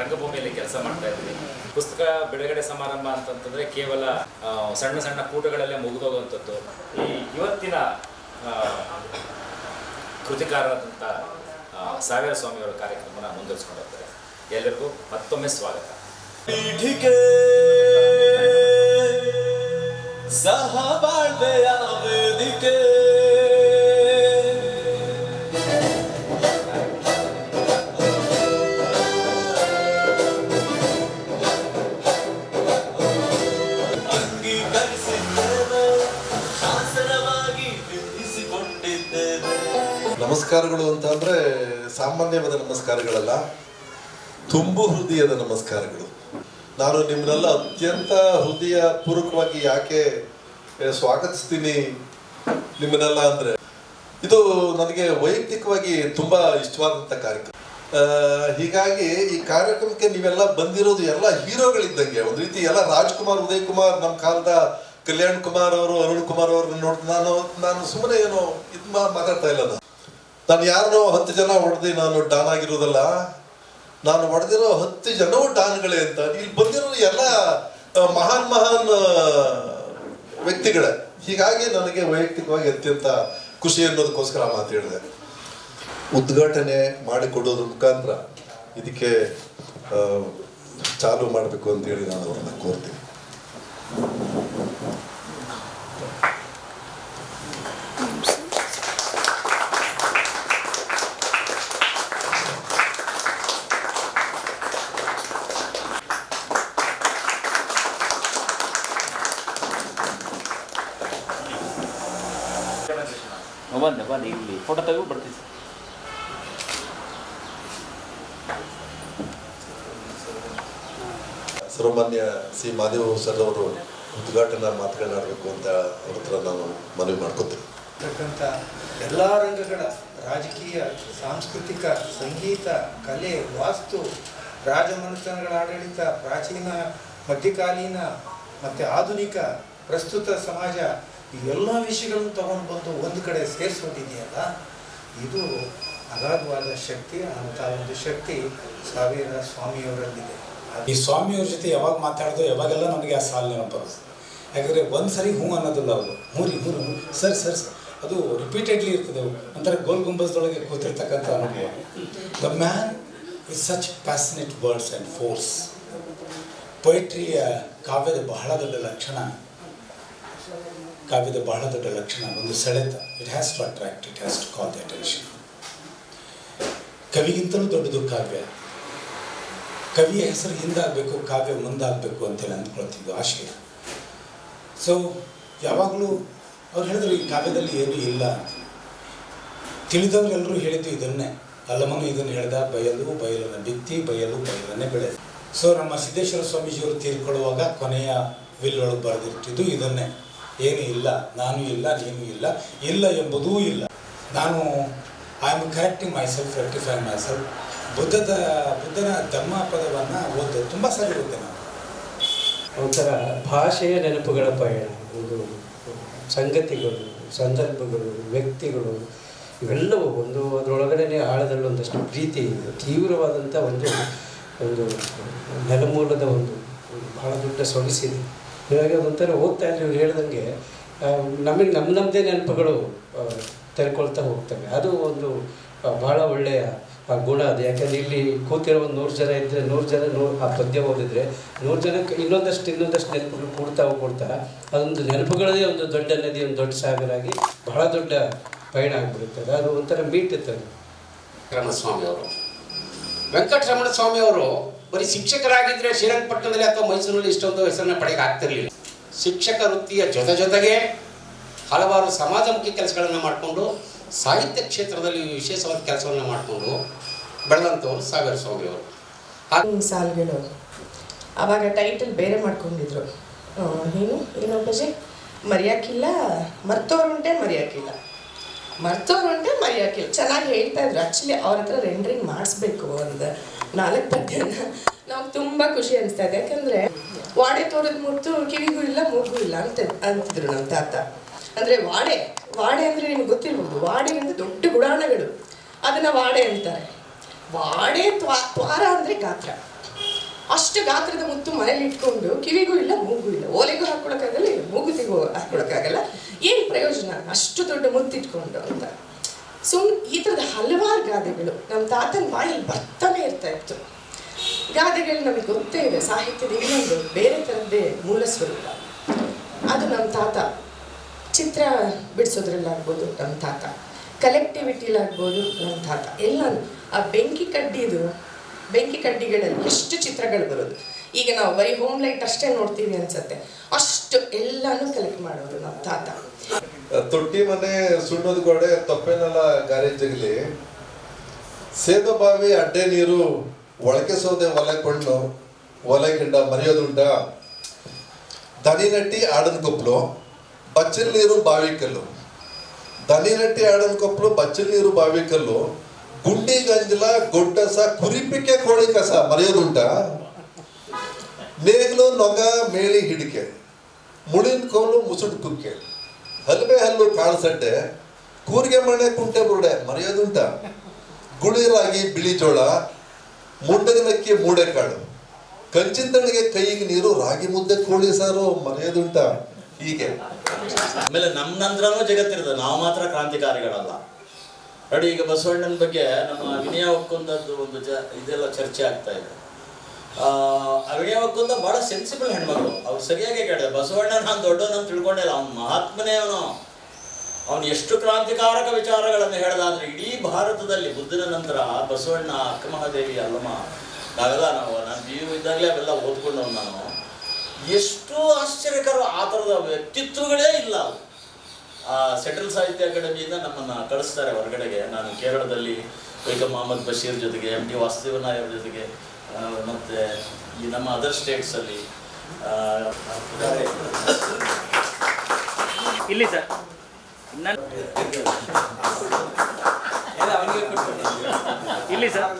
ರಂಗಭೂಮಿಯಲ್ಲಿ ಕೆಲಸ ಮಾಡ್ತಾ ಇದ್ದೀನಿ. ಪುಸ್ತಕ ಬಿಡುಗಡೆ ಸಮಾರಂಭ ಅಂತಂತಂದ್ರೆ ಕೇವಲ ಸಣ್ಣ ಸಣ್ಣ ಕೂಟಗಳಲ್ಲೇ ಮುಗಿದೋಗುವಂಥದ್ದು. ಈ ಇವತ್ತಿನ ಕೃತಿಕಾರರಾದಂಥ ಸಾವಿರ ಸ್ವಾಮಿಯವರ ಕಾರ್ಯಕ್ರಮನ ಮುಂದುವರಿಸ್ಕೊಂಡು ಹೋಗ್ತಾರೆ. ಎಲ್ಲರಿಗೂ ಮತ್ತೊಮ್ಮೆ ಸ್ವಾಗತ. ಸಹ ಬಾಳ್ವೆಯ ವೇದಿಕೆ. ನಮಸ್ಕಾರಗಳು ಅಂತ ಅಂದ್ರೆ ಸಾಮಾನ್ಯವಾದ ನಮಸ್ಕಾರಗಳಲ್ಲ, ತುಂಬು ಹೃದಯದ ನಮಸ್ಕಾರಗಳು. ನಾನು ನಿಮ್ಮನ್ನೆಲ್ಲ ಅತ್ಯಂತ ಹೃದಯ ಪೂರ್ವಕವಾಗಿ ಯಾಕೆ ಸ್ವಾಗತಿಸ್ತೀನಿ ನಿಮ್ಮನ್ನೆಲ್ಲ ಅಂದ್ರೆ. ಇದು ನನಗೆ ವೈಯಕ್ತಿಕವಾಗಿ ತುಂಬಾ ಇಷ್ಟವಾದಂಥ ಕಾರ್ಯಕ್ರಮ. ಹೀಗಾಗಿ ಈ ಕಾರ್ಯಕ್ರಮಕ್ಕೆ ನೀವೆಲ್ಲ ಬಂದಿರೋದು ಎಲ್ಲ ಹೀರೋಗಳಿದ್ದಂಗೆ. ಒಂದು ರೀತಿ ಎಲ್ಲ ರಾಜ್ಕುಮಾರ್ ಉದಯ್ ಕುಮಾರ್ ನಮ್ಮ ಕಾಲದ ಕಲ್ಯಾಣ್ ಕುಮಾರ್ ಅವರು ಅರುಣ್ ಕುಮಾರ್ ಅವ್ರನ್ನ ನೋಡಿ ನಾನು ನಾನು ಸುಮ್ಮನೆ ಏನೋ ಇದು ಮಾತಾಡ್ತಾ ಇಲ್ಲ ನಾನು. ನಾನು ಯಾರನ್ನೋ ಹತ್ತು ಜನ ಹೊಡೆದು ನಾನು ಡಾನ್ ಆಗಿರೋದಲ್ಲ ನಾನು ಹೊಡೆದಿರೋ ಹತ್ತು ಜನವೂ ಡಾನ್ಗಳೇ ಅಂತ. ಇಲ್ಲಿ ಬಂದಿರೋ ಎಲ್ಲ ಮಹಾನ್ ಮಹಾನ್ ವ್ಯಕ್ತಿಗಳೇ. ಹೀಗಾಗಿ ನನಗೆ ವೈಯಕ್ತಿಕವಾಗಿ ಅತ್ಯಂತ ಖುಷಿ ಅನ್ನೋದಕ್ಕೋಸ್ಕರ ಮಾತು ಉದ್ಘಾಟನೆ ಮಾಡಿಕೊಡೋದ್ರ ಮುಖಾಂತರ ಇದಕ್ಕೆ ಚಾಲು ಮಾಡಬೇಕು ಅಂತೇಳಿ ನಾನು ಅವ್ರನ್ನ ಕೋರ್ತೀನಿ. ಬಂದೆ ಬಂದೆ ಇಲ್ಲಿ ಫೋಟೋ ತೆಗೆದು ಬರ್ತೀವಿ ಸರ್ವಮಾನ್ಯ ಸಿ ಮಾದೇವ ಸರ್ ಅವರು ಉದ್ಘಾಟನಾ ಮಾತುಗಳನ್ನಾಡಬೇಕು ಅಂತ ಅವ್ರ ಹತ್ರ ನಾನು ಮನವಿ ಮಾಡ್ಕೊತೀನಿ. ಇರ್ತಕ್ಕಂಥ ಎಲ್ಲ ರಂಗಗಳ ರಾಜಕೀಯ ಸಾಂಸ್ಕೃತಿಕ ಸಂಗೀತ ಕಲೆ ವಾಸ್ತು ರಾಜಮನೆತನಗಳ ಆಡಳಿತ ಪ್ರಾಚೀನ ಮಧ್ಯಕಾಲೀನ ಮತ್ತು ಆಧುನಿಕ ಪ್ರಸ್ತುತ ಸಮಾಜ ಈ ಎಲ್ಲ ವಿಷಯಗಳನ್ನು ತಗೊಂಡು ಬಂದು ಒಂದು ಕಡೆ ಸೇರಿಸೋದಿದೆಯಲ್ಲ ಇದು ಅಗಾಧವಾದ ಶಕ್ತಿ ಅಂತ ಒಂದು ಶಕ್ತಿ ಸಾವಿರ ಸ್ವಾಮಿಯವರಲ್ಲಿದೆ. ಈ ಸ್ವಾಮಿಯವ್ರ ಜೊತೆ ಯಾವಾಗ ಮಾತಾಡೋದು ಯಾವಾಗೆಲ್ಲ ನಮಗೆ ಆ ಸಾಲು ಬರುತ್ತೆ. ಯಾಕಂದರೆ ಒಂದು ಸರಿ ಹ್ಞೂ ಅನ್ನೋದಿಲ್ಲ ಅವರು. ಮೂರಿ, ಮೂರು ಸರ್ ಸರ್ ಸರ್. ಅದು ರಿಪೀಟೆಡ್ಲಿ ಇರ್ತದೆ ಒಂಥರ ಗೋಲ್ ಗುಂಬಸ್ದೊಳಗೆ ಕೂತಿರ್ತಕ್ಕಂಥ ಅನುಭವ. The man is such passionate words and force ಪೊಯಿಟ್ರಿಯ ಕಾವ್ಯದ ಬಹಳ ದೊಡ್ಡ ಲಕ್ಷಣ. ಕಾವ್ಯದ ಬಹಳ ದೊಡ್ಡ ಲಕ್ಷಣ ಒಂದು ಸೆಳೆತ. It has to attract it has to call the attention ಕವಿಗಿಂತಲೂ ದೊಡ್ಡದು ಕಾವ್ಯ. ಕವಿಯ ಹೆಸರು ಹಿಂದಾಗಬೇಕು, ಕಾವ್ಯ ಮುಂದಾಗಬೇಕು ಅಂತೇಳಿ ಅಂದ್ಕೊಳ್ತಿದ್ದು ಆಶಯ. ಸೊ ಯಾವಾಗಲೂ ಅವ್ರು ಹೇಳಿದ್ರು ಈ ಕಾವ್ಯದಲ್ಲಿ ಏನೂ ಇಲ್ಲ ಅಂತ. ತಿಳಿದವರೆಲ್ಲರೂ ಹೇಳಿದ್ದು ಇದನ್ನೇ. ಅಲ್ಲಮನು ಇದನ್ನು ಹೇಳ್ದ, ಬಯಲು, ಬಯಲನ್ನು ಬಿತ್ತಿ, ಬಯಲು, ಬಯಲನ್ನೇ ಬೆಳೆ ಸೊ ನಮ್ಮ ಸಿದ್ದೇಶ್ವರ ಸ್ವಾಮೀಜಿಯವರು ತೀರ್ಕೊಳ್ಳುವಾಗ ಕೊನೆಯ ವಿಲ್ಲೊಳಗೆ ಬರೆದಿಟ್ಟಿದ್ದು ಇದನ್ನೇ. ಏನು ಇಲ್ಲ, ನಾನು ಇಲ್ಲ, ನೀನು ಇಲ್ಲ ಇಲ್ಲ ಎಂಬುದೂ ಇಲ್ಲ. ನಾನು I am correcting myself rectify myself ಬುದ್ಧದ, ಬುದ್ಧನ ಧರ್ಮ ಪದವನ್ನು ಓದ್ದು. ತುಂಬ ಸರಿ ಓದ್ದೆ ನಾನು. ಒಂಥರ ಭಾಷೆಯ ನೆನಪುಗಳ ಪಯಣ. ಒಂದು ಸಂಗತಿಗಳು, ಸಂದರ್ಭಗಳು, ವ್ಯಕ್ತಿಗಳು, ಇವೆಲ್ಲವೂ ಒಂದು ಅದರೊಳಗಡೆ ಆಳದಲ್ಲಿ ಒಂದಷ್ಟು ಪ್ರೀತಿ ತೀವ್ರವಾದಂಥ ಒಂದು ಒಂದು ನೆಲಮೂಲದ ಒಂದು ಒಂದು ಬಹಳ ದೊಡ್ಡ ಸೊಗಸಿದೆ. ಹೀಗಾಗಿ ಒಂಥರ ಓದ್ತಾ ಇದ್ರೆ ಇವ್ರು ಹೇಳ್ದಂಗೆ. ನಮಗೆ ನಮ್ಮ ನಮ್ಮದೇ ನೆನಪುಗಳು ತೆರ್ಕೊಳ್ತಾ ಹೋಗ್ತವೆ. ಅದು ಒಂದು ಬಹಳ ಒಳ್ಳೆಯ ಗುಣ ಅದು. ಯಾಕಂದರೆ ಇಲ್ಲಿ ಕೂತಿರೋ ಒಂದು ನೂರು ಜನ ಇದ್ದರೆ ನೂರು ಜನ ನೂರು ಆ ಪದ್ಯ ಓದಿದರೆ ನೂರು ಜನಕ್ಕೆ ಇನ್ನೊಂದಷ್ಟು ಇನ್ನೊಂದಷ್ಟು ನೆನಪುಗಳು ಕೂಡ್ತಾ ಕೂಡ್ತಾ ಅದೊಂದು ನೆನಪುಗಳದೇ ಒಂದು ದೊಡ್ಡ ನದಿ, ಒಂದು ದೊಡ್ಡ ಸಾಗರ ಆಗಿ ಬಹಳ ದೊಡ್ಡ ಪಯಣ ಆಗಿಬಿಡುತ್ತದೆ ಅದು ಒಂಥರ ಮೀಟ್ ಇರ್ತದೆ ರಮಣಸ್ವಾಮಿ ಅವರು. ವೆಂಕಟರಮಣ ಸ್ವಾಮಿ ಅವರು ಬರೀ ಶಿಕ್ಷಕರಾಗಿದ್ದರೆ ಶ್ರೀರಂಗಪಟ್ಟಣದಲ್ಲಿ ಅಥವಾ ಮೈಸೂರಿನಲ್ಲಿ ಇಷ್ಟೊಂದು ಹೆಸರನ್ನ ಪಡೆಯಕ್ಕೆ ಆಗ್ತಿರಲಿಲ್ಲ. ಶಿಕ್ಷಕ ವೃತ್ತಿಯ ಜೊತೆ ಜೊತೆಗೆ ಹಲವಾರು ಸಮಾಜಮುಖಿ ಕೆಲಸಗಳನ್ನು ಮಾಡಿಕೊಂಡು ಸಾಹಿತ್ಯ ಕ್ಷೇತ್ರದಲ್ಲಿ ವಿಶೇಷವಾದ ಕೆಲಸವನ್ನು ಮಾಡಿಕೊಂಡು ಬೆಳೆದಂಥವ್ರು ಸಾವಿರ ಸ್ವಾಮಿಯವರು ಹಾಗೆ ಸಾಲುಗಳು ಆವಾಗ ಟೈಟಲ್ ಬೇರೆ ಮಾಡ್ಕೊಂಡಿದ್ರು. ಏನು ಏನು ಬಜೆ ಮರೆಯೋಕ್ಕಿಲ್ಲ ಮರ್ತೋರುಂಟೆ ಮರೆಯೋಕ್ಕಿಲ್ಲ ಮರ್ತೋರುಂಟೆ ಮರೆಯೋಕ್ಕಿಲ್ಲ ಚೆನ್ನಾಗಿ ಹೇಳ್ತಾ ಇದ್ರು. ಆ್ಯಕ್ಚುಲಿ ಅವ್ರ ಹತ್ರ ರೆಂಡ್ರಿಂಗ್ ಮಾಡಿಸ್ಬೇಕು ಒಂದು ನಾಲ್ಕು ಪದ್ಯನ ನಮ್ಗೆ ತುಂಬ ಖುಷಿ ಅನಿಸ್ತಾ ಇದೆ. ಯಾಕಂದರೆ ವಾಡೆ ತೋರದ ಮುತ್ತು ಕಿವಿಗೂ ಇಲ್ಲ ಮೂಗು ಇಲ್ಲ ಅಂತ ಅಂತಿದ್ರು ನಮ್ಮ ತಾತ. ಅಂದರೆ ವಾಡೆ ವಾಡೆ ಅಂದರೆ ನಿಮ್ಗೆ ಗೊತ್ತಿರ್ಬೋದು. ವಾಡೆ ಅಂದ್ರೆ ದೊಡ್ಡ ಗುಡಾಣಗಳು. ಅದನ್ನು ವಾಡೆ ಅಂತಾರೆ. ವಾಡೆ ತ್ವಾ ತ್ವಾರ ಅಂದರೆ ಗಾತ್ರ. ಅಷ್ಟು ಗಾತ್ರದ ಮುತ್ತು ಮನೇಲಿ ಇಟ್ಕೊಂಡು ಕಿವಿಗೂ ಇಲ್ಲ ಮೂಗು ಇಲ್ಲ. ಓಲೆಗೂ ಹಾಕ್ಕೊಳಕ್ಕಾಗಲ್ಲ ಇಲ್ಲ ಮೂಗುತಿಗೂ ಹಾಕೊಳಕ್ಕಾಗಲ್ಲ. ಏನು ಪ್ರಯೋಜನ? ಅಷ್ಟು ದೊಡ್ಡ ಮುತ್ತಿಟ್ಕೊಂಡು ಅಂತ. ಸುಮ್ ಈ ಥರದ ಹಲವಾರು ಗಾದೆಗಳು ನಮ್ಮ ತಾತನ ಬಾಯಲ್ಲಿ ಬರ್ತಾನೆ ಇರ್ತಾ ಇತ್ತು. ಗಾದೆಗಳು ನಮಗೆ ಗೊತ್ತೇ ಇದೆ, ಸಾಹಿತ್ಯದ ಇನ್ನೊಂದು ಬೇರೆ ಥರದ್ದೇ ಮೂಲ ಸ್ವರೂಪ. ಅದು ನಮ್ಮ ತಾತ. ಚಿತ್ರ ಬಿಡಿಸೋದ್ರಲ್ಲಾಗ್ಬೋದು ನಮ್ಮ ತಾತ. ಕಲೆಕ್ಟಿವಿಟಿಲಾಗ್ಬೋದು ನಮ್ಮ ತಾತ. ಎಲ್ಲ ಆ ಬೆಂಕಿ ಕಡ್ಡಿದು, ಬೆಂಕಿ ಕಡ್ಡಿಗಳಲ್ಲಿ ಎಷ್ಟು ಚಿತ್ರಗಳು ಬರೋದು. ಈಗ ನಾವು ಬರೀ ಹೋಮ್ ಲೈಟ್ ಅಷ್ಟೇ ನೋಡ್ತೀವಿ ಅನ್ಸತ್ತೆ. ಎಲ್ಲಾನು ಕಲೆಕ್ಟ್ ಮಾಡೋರು ನಮ್ಮ ತಾತ. ತೊಟ್ಟಿ ಮನೆ ಸುಣ್ಣದ ಗೋಡೆ, ತೊಪ್ಪೆನೆಲ್ಲ ಗ್ಯಾರೇಜ್ ಜಗಲಿ ಸೇದ ಬಾವಿ, ಅಡ್ಡೆ ನೀರು ಒಳಕೆ ಸೋದೆ, ಒಲೆ ಕೊಂಡು ಒಲೆ ಗಿಂಡ ಮರೆಯೋದುಂಟ ದನಿ ನಟ್ಟಿ ಆಡನ್ ಕೊಪ್ಪಲು ಬಚ್ಚಲ್ ನೀರು ಬಾವಿ ಕಲ್ಲು. ದನಿ ನಟ್ಟಿ ಆಡನ್ ಕೊಪ್ಪಲು ಬಚ್ಚಲ್ ನೀರು ಬಾವಿ ಕಲ್ಲು. ಗುಂಡಿ ಗಂಜಲ ಗೊಡ್ಡಸ ಕುರಿಪಿಕೆ ಕೋಳಿ ಕಸ ಮರೆಯೋದುಂಟ ಮೇಗ್ಲು, ನೊಗ, ಮೇಳಿ, ಹಿಡಿಕೆ. ಮುಳಿನ ಕೋಲು ಮುಸುಡು ಕುಕ್ಕೆ. ಹಲ್ಬೆ ಹಲ್ಲು ಕಾಳಸಡ್ಡೆ ಕೂರ್ಗೆ ಮಣೆ ಕುಂಟೆ ಬುರುಡೆ. ಮರೆಯೋದುಂಟ ಗುಳಿರಾಗಿ ಬಿಳಿ ಜೋಳ. ಮುಂಡಗನಕ್ಕಿ ಮೂಡೆಕಾಳು ಕಂಚಿಂದಣಿಗೆ ಕೈಗೆ ನೀರು, ರಾಗಿ ಮುದ್ದೆ ಕೋಳಿ ಸಾರು ಮರೆಯೋದುಂಟ ಹೀಗೆ. ಆಮೇಲೆ ನಮ್ಮ ನಂತರನೂ ಜಗತ್ತಿರ್ತದೆ ನಾವು ಮಾತ್ರ ಕ್ರಾಂತಿಕಾರಿಗಳಲ್ಲ. ನೋಡಿ, ಈಗ ಬಸವಣ್ಣನ ಬಗ್ಗೆ ನಮ್ಮ ವಿನಯ ಒಕ್ಕೊಂದದ್ದು ಒಂದು ಇದೆಲ್ಲ ಚರ್ಚೆ ಆಗ್ತಾ ಇದೆ. ವಿನಯ ಬಹಳ ಸೆನ್ಸಿಬಲ್ ಹೆಣ್ಮಗಳು ಅವ್ರು ಸರಿಯಾಗಿ ಕೇಳಿದೆ ಬಸವಣ್ಣ ನಾನು ದೊಡ್ಡವನು ಅಂತ ತಿಳ್ಕೊಂಡಿಲ್ಲ, ಅವ್ನ ಮಹಾತ್ಮನೇ ಅವನು ಅವನು ಎಷ್ಟು ಕ್ರಾಂತಿಕಾರಕ ವಿಚಾರಗಳನ್ನು ಹೇಳ್ದ ಅಂದ್ರೆ ಇಡೀ ಭಾರತದಲ್ಲಿ ಬುದ್ಧನ ನಂತರ ಬಸವಣ್ಣ, ಅಕ್ಕಮಹಾದೇವಿ, ಅಲ್ಲಮ್ಮ, ನಾವೆಲ್ಲ ನಾವು, ನಾನು ಬಿ ಇದ್ದಾಗಲೇ ಅವೆಲ್ಲ ಓದ್ಕೊಂಡವ್ ನಾನು. ಎಷ್ಟು ಆಶ್ಚರ್ಯಕರ ಆ ಥರದ ವ್ಯಕ್ತಿತ್ವಗಳೇ ಇಲ್ಲ. ಆ, ಸೆಂಟ್ರಲ್ ಸಾಹಿತ್ಯ ಅಕಾಡೆಮಿಯಿಂದ ನಮ್ಮನ್ನು ಕಳಿಸ್ತಾರೆ ಹೊರಗಡೆಗೆ. ನಾನು ಕೇರಳದಲ್ಲಿ ವೈಕಮ್ ಮೊಹಮ್ಮದ್ ಬಶೀರ್ ಜೊತೆಗೆ, ಎಂ ಟಿ ವಾಸುದೇವ ನಾಯರ್ ಜೊತೆಗೆ ಮತ್ತೆ ಈ ನಮ್ಮ ಅದರ್ ಸ್ಟೇಟ್ಸಲ್ಲಿ ಇಲ್ಲಿ ಸರ್. ಇಲ್ಲಿ ಸರ್.